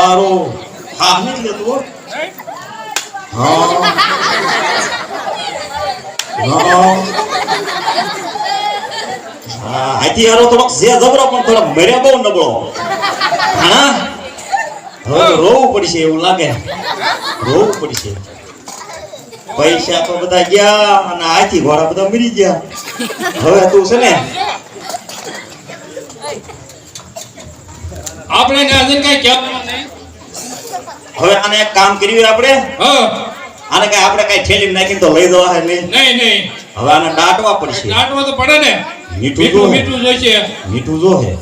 સારું હા નથી લેતું હો. હા હા હા હાથી હારો થોડોક જે જબરો પણ થોડોક મર્યા બહુ નબળો હા હવે તો રોવું પડશે એવું લાગે રોવું પડશે પૈસા તો બધા ગયા અને હાથી ઘોડા બધા મરી ગયા હવે તું છે ને આપણે ને આજે કઈ કહેવાનું નહીં. હવે આને એક કામ કર્યું આપણે? હા. આને કઈ આપણે કઈ થેલી નાખીને તો લઈ દેવા હે નહીં? નહીં નહીં. હવે આને ડાટવા પડશે. ડાટવા તો પડે ને. મીઠું જો. મીઠું જોઈશે. મીઠું જો હે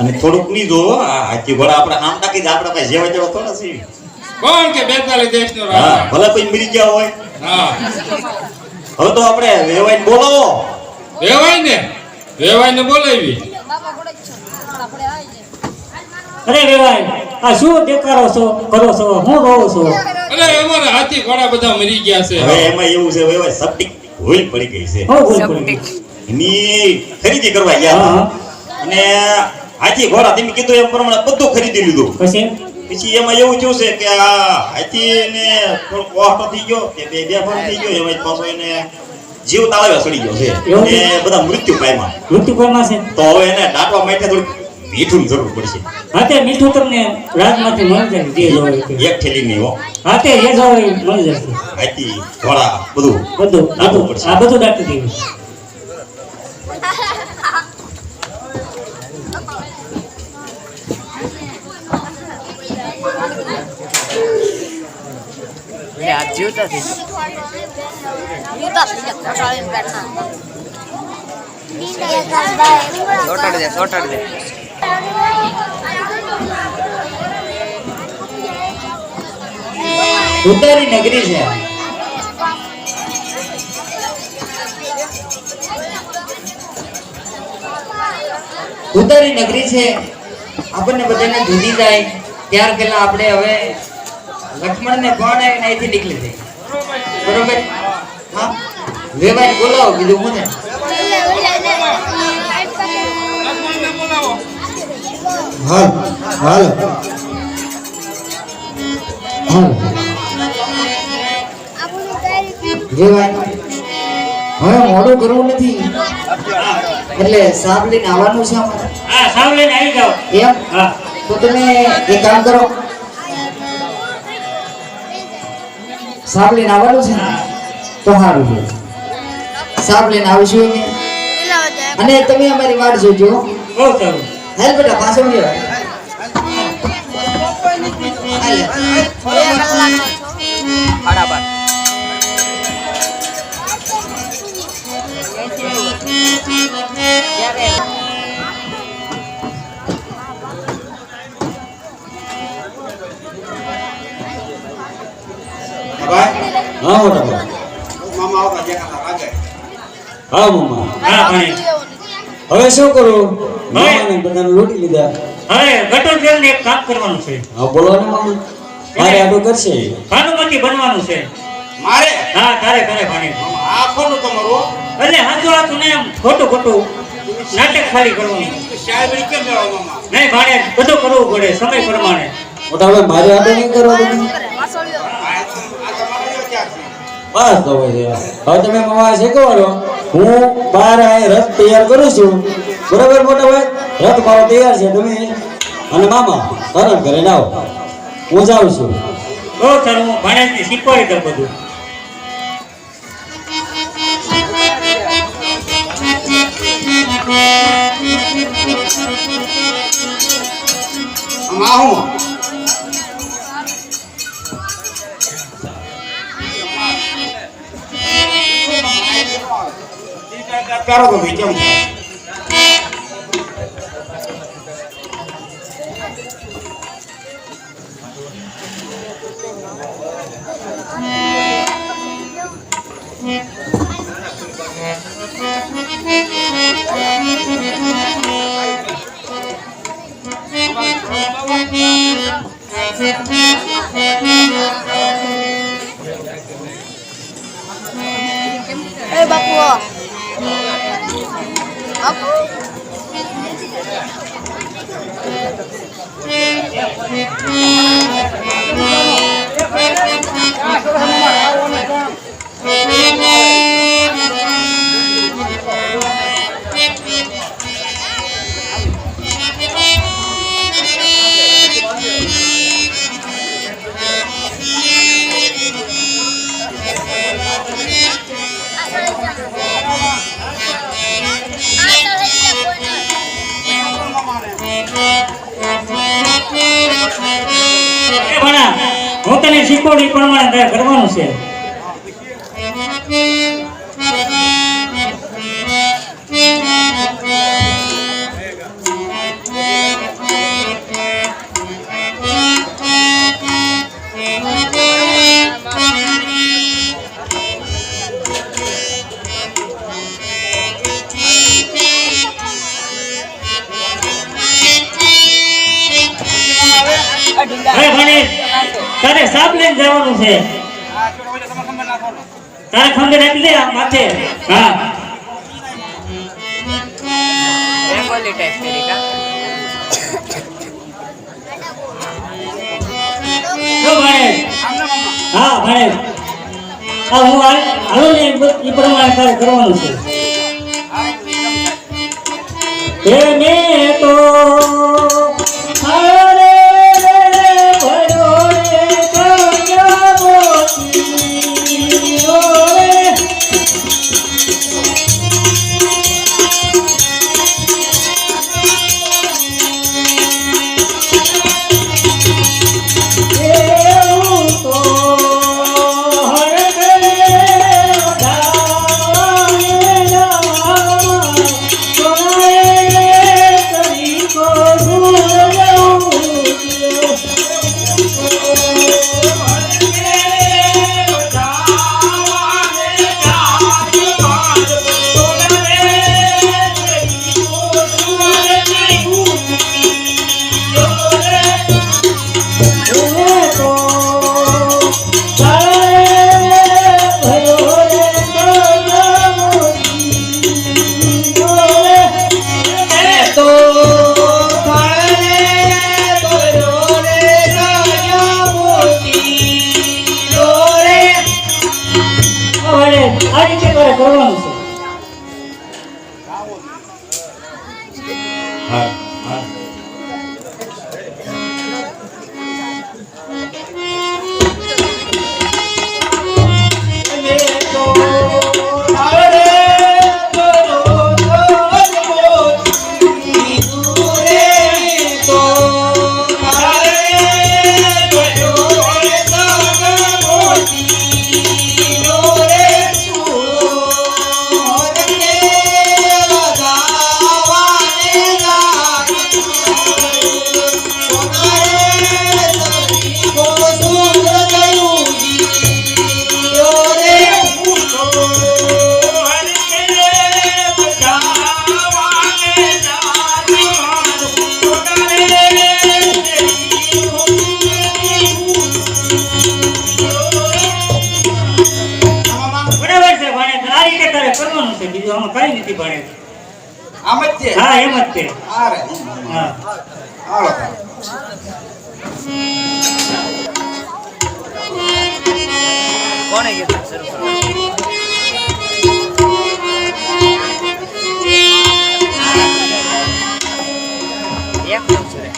અને થોડુંક નહીં જો હાથી ઘોડા આપણે આમ તાકી આપણે કઈ જેવા જેવા થોડા છે. કોણ કે બેતાલીસ દેશ નો હા ભલે કોઈ મરી ગયા હોય. હા. હવે તો આપણે વેવાઈને બોલાવો. વેવાય ને વેવાય ને બોલાવી. અરે વેવાય આ શું દેખાડો છો? કરો છો? હું રહું છું. અરે અમારા હાથી ઘોડા બધા મરી ગયા છે. હવે એમાં એવું છે વેવાય સપટી ભૂલ પડી ગઈ છે. હું ભૂલ પડી ગઈ. એની ખરીદી કરવા ગયા અને હાથી ઘોડા તમે કીધું એમ પ્રમાણે બધું ખરીદી લીધું. પછી? પછી એમાં એવું થયું છે કે આ હાથીને થોડો કોસ્ટ થઈ ગયો કે બે બે ફોન થઈ ગયો એમાં પાછો એને જીવ તાળવે સડી ગયો છે. એ બધા મૃત્યુ પામ્યા. મૃત્યુ પામ્યા છે? તો હવે એને દાટવા માટે થોડું મીઠું જરૂર પડશે. હા મીઠું તમને રાજમાંથી મળી જાય જે જોવે એક થેલી નહીં હો. હા જે જોવે મળી જશે હાથી ઘોડા બધું બધું બધું. પડશે. આ બધું દાટી દેવું. એટલે આ જીવતા થઈ સોટાડી દે સોટાડી દે. ઉતારી નગરી છે. ઉતારી નગરી છે. આપણને બધાને દૂધી જાય ત્યાર પહેલા આપણે હવે લક્ષ્મણને કોણ આવીને અહીંથી નીકળી જાય? બરોબર? હા? વેવાય બોલાવો બીજું હું ને? હાલ હાલ. હાલ. વેવાઈ હવે મોડું કરવું નથી. એટલે સાપ લઈને આવવાનું છે અમારે હા સાવ લઈને આવી જાઓ. એમ? હા. તો તમે એક કામ કરો. સાપ લઈને આવવાનું છે તો સારું છે. સાપ લઈને આવશું અને તમે અમારી વાટ જોજો. હો. બહુ સારું. હાલ બેટા પાછો આવ્યો હા મોટા હા મમ્મા. હા ભાઈ હવે શું કરો? મામાને બધાને લૂટી લીધા. હવે ગટર જેલ એક કામ કરવાનું છે. હા બોલો ને મામા. મારે આટલું કરશે. ભાનુમતી બનવાનું છે. મારે? હા તારે કરે ભાણી આ ખોટું તમારું એટલે હાજો આ ને એમ ખોટું ખોટું નાટક ખાલી કરવાનું. શાયરી કેમ લેવા મામા? નહીં ભાણે બધું કરવું પડે સમય પ્રમાણે. મોટા મારે આટલું નહીં કરવા તમે બસ તો પછી હવે તમે મામા શીખવાડો. હું બાર રથ તૈયાર કરું છું. બરોબર મોટા ભાઈ? રથ મારો તૈયાર છે તમે? અને મામા તરણ ઘરે આવો હું જાઉં છું. બહુ સારું હું ભાણેજને શીખવાડી દઉં બધું. આમાં હું કરો તો ભાઈ કેમ Eh હું તને શીખવડી પ્રમાણે કરવાનું છે. તારે સાપ જવાનું છે. તારે ખંભે રાખી દે માથે. હા. હા હાલ- એ પ્રમાણે તારે કરવાનું છે. તો આ રીતે તારે કરવાનું છે બીજું આમાં કઈ નથી ભાણે આમ જ છે હા એમ જ છે હારે હા હાલો તાર. કોણે કીધું શરૂ કરવાનું એક પૂછ રે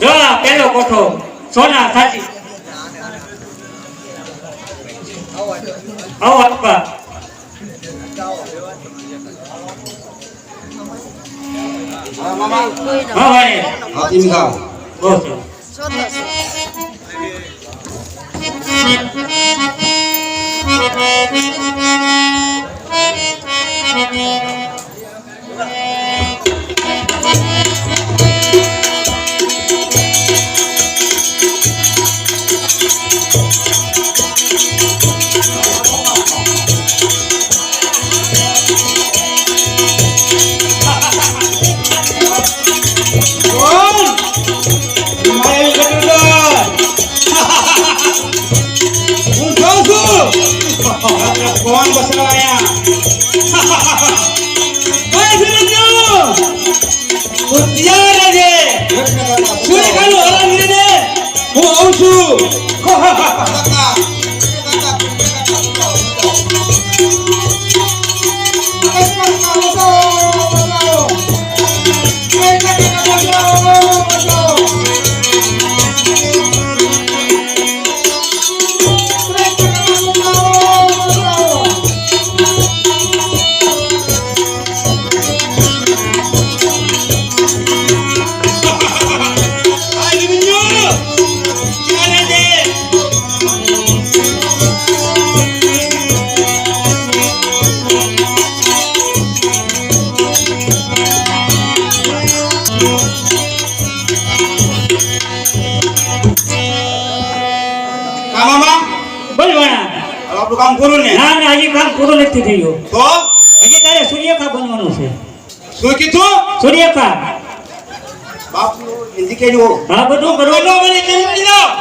જો આ પેલો કોઠો સોના સાચી આવો આપવા હા, મામા હા ભાણે હા તીન આ નિમિત્તે કામ પૂરું નથી થયો તો? હજી તારે સૂર્યખા બનવાનું છે. શું કીધું? સૂર્યખા બાપુ હા બધું કરવું મને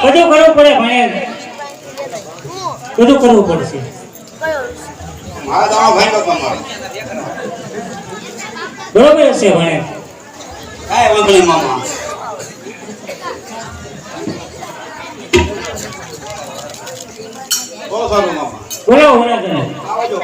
બધું કરવું પડે ભાઈ. બધું કરવું પડશે. મારા દાણો ભાઈ નો તમારો બરોબર છે ભાઈ. વાંધો મામા. બહુ સારું મામા. બોલો વરાજને આવજો.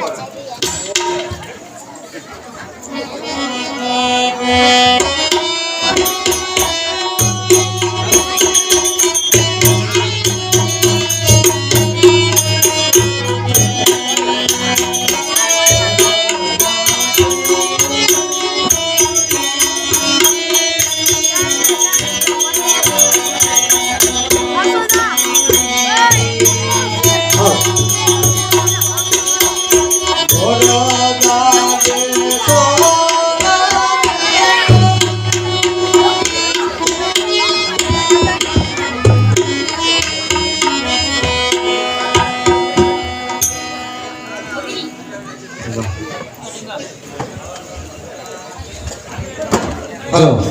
બરાબર.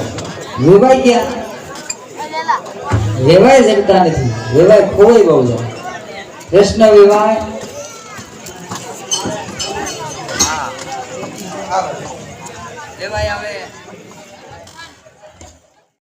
વેવાઈ ગયા વેવાય જગતા નથી વેવાય કોઈ બહુ જાય કૃષ્ણ વેવાય.